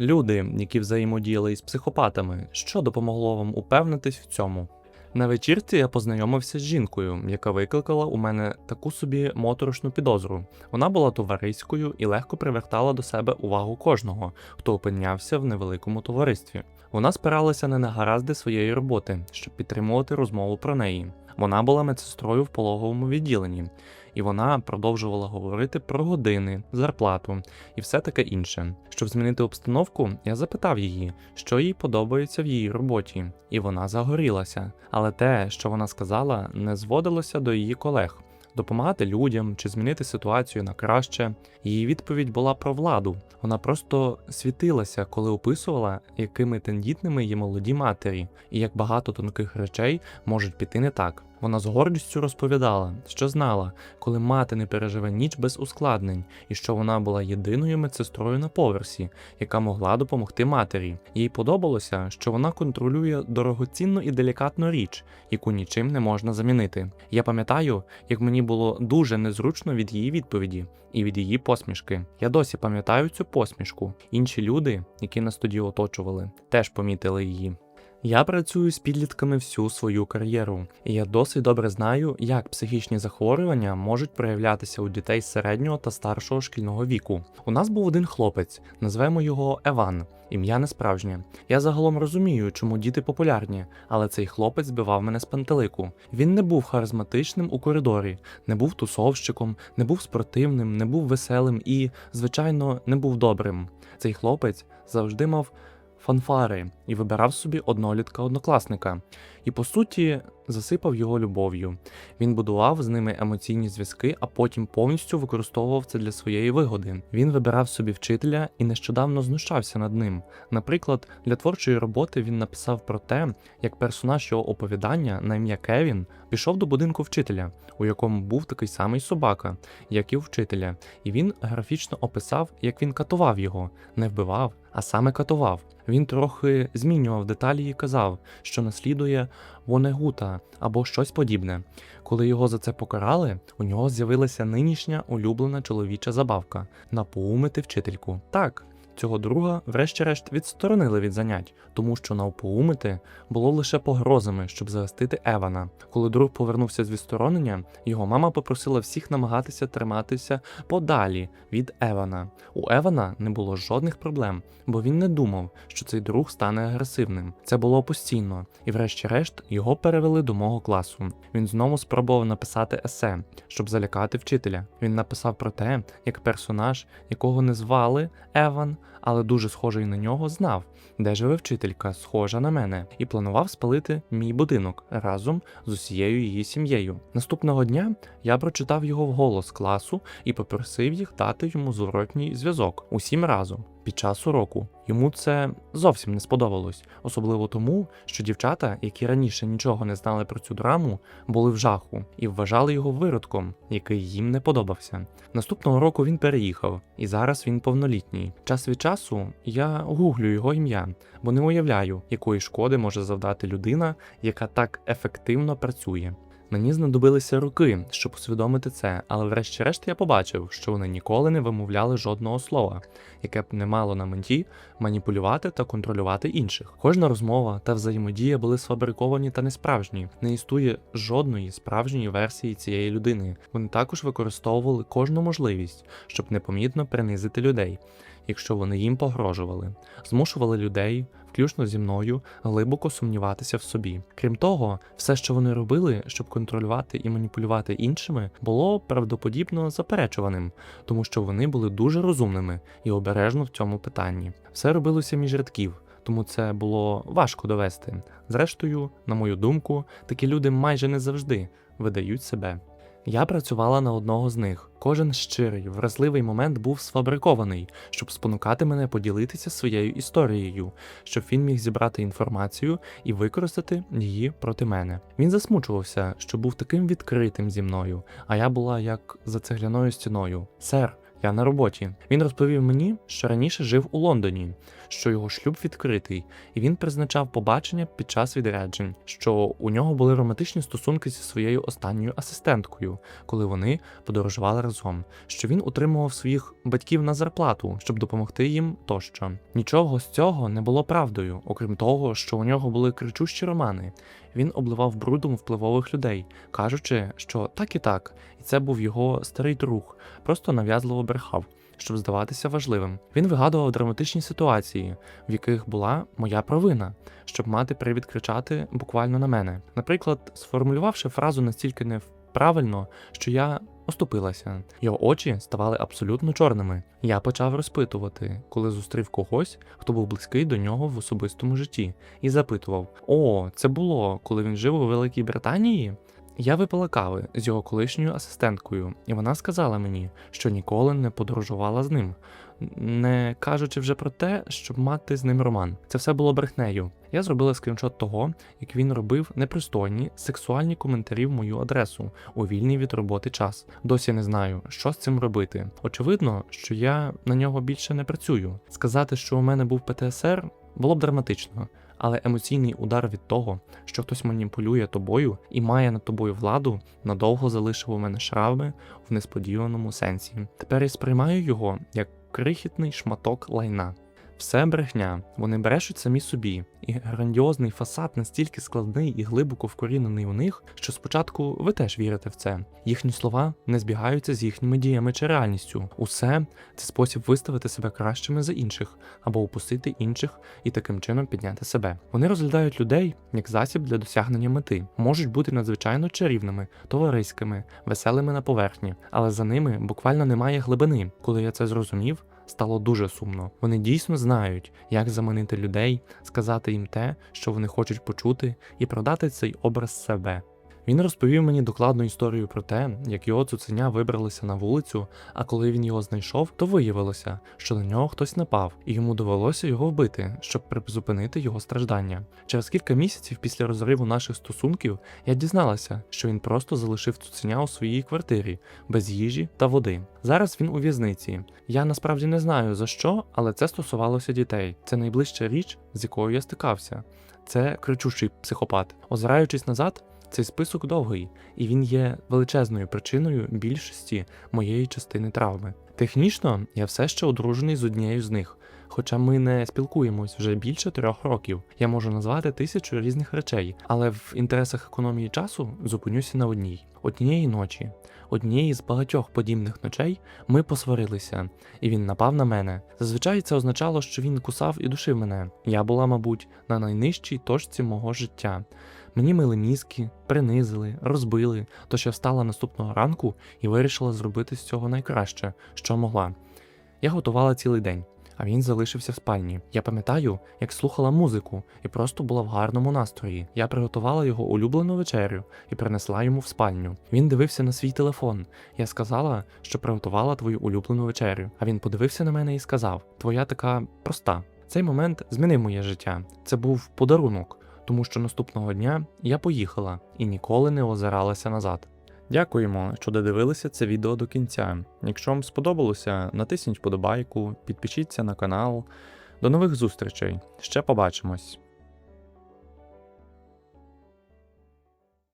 Люди, які взаємодіяли із психопатами, що допомогло вам упевнитись в цьому? На вечірці я познайомився з жінкою, яка викликала у мене таку собі моторошну підозру. Вона була товариською і легко привертала до себе увагу кожного, хто опинявся в невеликому товаристві. Вона спиралася на негаразди своєї роботи, щоб підтримувати розмову про неї. Вона була медсестрою в пологовому відділенні, і вона продовжувала говорити про години, зарплату і все таке інше. Щоб змінити обстановку, я запитав її, що їй подобається в її роботі, і вона загорілася. Але те, що вона сказала, не зводилося до її колег. Допомагати людям чи змінити ситуацію на краще. Її відповідь була про владу. Вона просто світилася, коли описувала, якими тендітними є молоді матері, і як багато тонких речей можуть піти не так. Вона з гордістю розповідала, що знала, коли мати не переживе ніч без ускладнень, і що вона була єдиною медсестрою на поверсі, яка могла допомогти матері. Їй подобалося, що вона контролює дорогоцінну і делікатну річ, яку нічим не можна замінити. Я пам'ятаю, як мені було дуже незручно від її відповіді і від її посмішки. Я досі пам'ятаю цю посмішку. Інші люди, які нас тоді оточували, теж помітили її. Я працюю з підлітками всю свою кар'єру, і я досить добре знаю, як психічні захворювання можуть проявлятися у дітей середнього та старшого шкільного віку. У нас був один хлопець, назвемо його Еван. Ім'я не справжнє. Я загалом розумію, чому діти популярні, але цей хлопець збивав мене з пантелику. Він не був харизматичним у коридорі, не був тусовщиком, не був спортивним, не був веселим і, звичайно, не був добрим. Цей хлопець завжди мав фанфари і вибирав собі однолітка однокласника, і по суті засипав його любов'ю. Він будував з ними емоційні зв'язки, а потім повністю використовував це для своєї вигоди. Він вибирав собі вчителя і нещодавно знущався над ним. Наприклад, для творчої роботи він написав про те, як персонаж його оповідання на ім'я Кевін пішов до будинку вчителя, у якому був такий самий собака, як і у вчителя, і він графічно описав, як він катував його, не вбивав, а саме катував. Він трохи змінював деталі і казав, що наслідує Вонегута або щось подібне. Коли його за це покарали, у нього з'явилася нинішня улюблена чоловіча забавка напоумити вчительку. Так. Цього друга, врешті-решт, відсторонили від занять, тому що навпоумити було лише погрозами, щоб захистити Евана. Коли друг повернувся з відсторонення, його мама попросила всіх намагатися триматися подалі від Евана. У Евана не було жодних проблем, бо він не думав, що цей друг стане агресивним. Це було постійно, і врешті-решт його перевели до мого класу. Він знову спробував написати есе, щоб залякати вчителя. Він написав про те, як персонаж, якого не звали Еван, але дуже схожий на нього, знав, де живе вчителька, схожа на мене, і планував спалити мій будинок разом з усією її сім'єю. Наступного дня я прочитав його вголос класу і попросив їх дати йому зворотній зв'язок усім разом. Під час уроку йому це зовсім не сподобалось, особливо тому, що дівчата, які раніше нічого не знали про цю драму, були в жаху і вважали його виродком, який їм не подобався. Наступного року він переїхав, і зараз він повнолітній. Час від часу я гуглю його ім'я, бо не уявляю, якої шкоди може завдати людина, яка так ефективно працює. Мені знадобилися роки, щоб усвідомити це, але врешті-решт я побачив, що вони ніколи не вимовляли жодного слова, яке б не мало на меті маніпулювати та контролювати інших. Кожна розмова та взаємодія були сфабриковані та несправжні. Не існує жодної справжньої версії цієї людини. Вони також використовували кожну можливість, щоб непомітно принизити людей. Якщо вони їм погрожували, змушували людей, включно зі мною, глибоко сумніватися в собі. Крім того, все, що вони робили, щоб контролювати і маніпулювати іншими, було правдоподібно заперечуваним, тому що вони були дуже розумними і обережно в цьому питанні. Все робилося між рядків. Тому це було важко довести. Зрештою, на мою думку, такі люди майже не завжди видають себе. Я працювала на одного з них. Кожен щирий, вразливий момент був сфабрикований, щоб спонукати мене поділитися своєю історією, щоб він міг зібрати інформацію і використати її проти мене. Він засмучувався, що був таким відкритим зі мною, а я була як за цегляною стіною. Сер, Я на роботі. Він розповів мені, що раніше жив у Лондоні, що його шлюб відкритий, і він призначав побачення під час відряджень, що у нього були романтичні стосунки зі своєю останньою асистенткою, коли вони подорожували разом, що він утримував своїх батьків на зарплату, щоб допомогти їм тощо. Нічого з цього не було правдою, окрім того, що у нього були кричущі романи. Він обливав брудом впливових людей, кажучи, що так і так, і це був його старий друг, просто нав'язливо брехав. Щоб здаватися важливим, він вигадував драматичні ситуації, в яких була моя провина, щоб мати привід кричати буквально на мене. Наприклад, сформулювавши фразу настільки неправильно, що я оступилася. Його очі ставали абсолютно чорними. Я почав розпитувати, коли зустрів когось, хто був близький до нього в особистому житті, і запитував: О, це було, коли він жив у Великій Британії? Я випила кави з його колишньою асистенткою, і вона сказала мені, що ніколи не подорожувала з ним, не кажучи вже про те, щоб мати з ним роман. Це все було брехнею. Я зробила скріншот того, як він робив непристойні сексуальні коментарі в мою адресу у вільний від роботи час. Досі не знаю, що з цим робити. Очевидно, що я на нього більше не працюю. Сказати, що у мене був ПТСР, було б драматично. Але емоційний удар від того, що хтось маніпулює тобою і має над тобою владу, надовго залишив у мене шрами в несподіваному сенсі. Тепер я сприймаю його як крихітний шматок лайна. Все брехня, вони брешуть самі собі, і грандіозний фасад настільки складний і глибоко вкорінений у них, що спочатку ви теж вірите в це. Їхні слова не збігаються з їхніми діями чи реальністю. Усе це спосіб виставити себе кращими за інших або упустити інших і таким чином підняти себе. Вони розглядають людей як засіб для досягнення мети, можуть бути надзвичайно чарівними, товариськими, веселими на поверхні, але за ними буквально немає глибини. Коли я це зрозумів, стало дуже сумно. Вони дійсно знають, як заманити людей, сказати їм те, що вони хочуть почути, і продати цей образ себе. Він розповів мені докладну історію про те, як його цуценя вибралися на вулицю, а коли він його знайшов, то виявилося, що на нього хтось напав, і йому довелося його вбити, щоб призупинити його страждання. Через кілька місяців після розриву наших стосунків я дізналася, що він просто залишив цуценя у своїй квартирі без їжі та води. Зараз він у в'язниці. Я насправді не знаю за що, але це стосувалося дітей. Це найближча річ, з якою я стикався. Це кричущий психопат. Озираючись назад. Цей список довгий, і він є величезною причиною більшості моєї частини травми. Технічно я все ще одружений з однією з них, хоча ми не спілкуємось вже більше трьох років. Я можу назвати тисячу різних речей, але в інтересах економії часу зупинюся на одній. Однієї ночі, однієї з багатьох подібних ночей ми посварилися, і він напав на мене. Зазвичай це означало, що він кусав і душив мене. Я була, мабуть, на найнижчій точці мого життя. Мені мили мізки, принизили, розбили, тож я встала наступного ранку і вирішила зробити з цього найкраще, що могла. Я готувала цілий день, а він залишився в спальні. Я пам'ятаю, як слухала музику і просто була в гарному настрої. Я приготувала його улюблену вечерю і принесла йому в спальню. Він дивився на свій телефон. Я сказала, що приготувала твою улюблену вечерю. А він подивився на мене і сказав: Твоя така проста. Цей момент змінив моє життя. Це був подарунок тому що наступного дня я поїхала і ніколи не озиралася назад. Дякуємо, що додивилися це відео до кінця. Якщо вам сподобалося, натисніть вподобайку, підпишіться на канал. До нових зустрічей. Ще побачимось!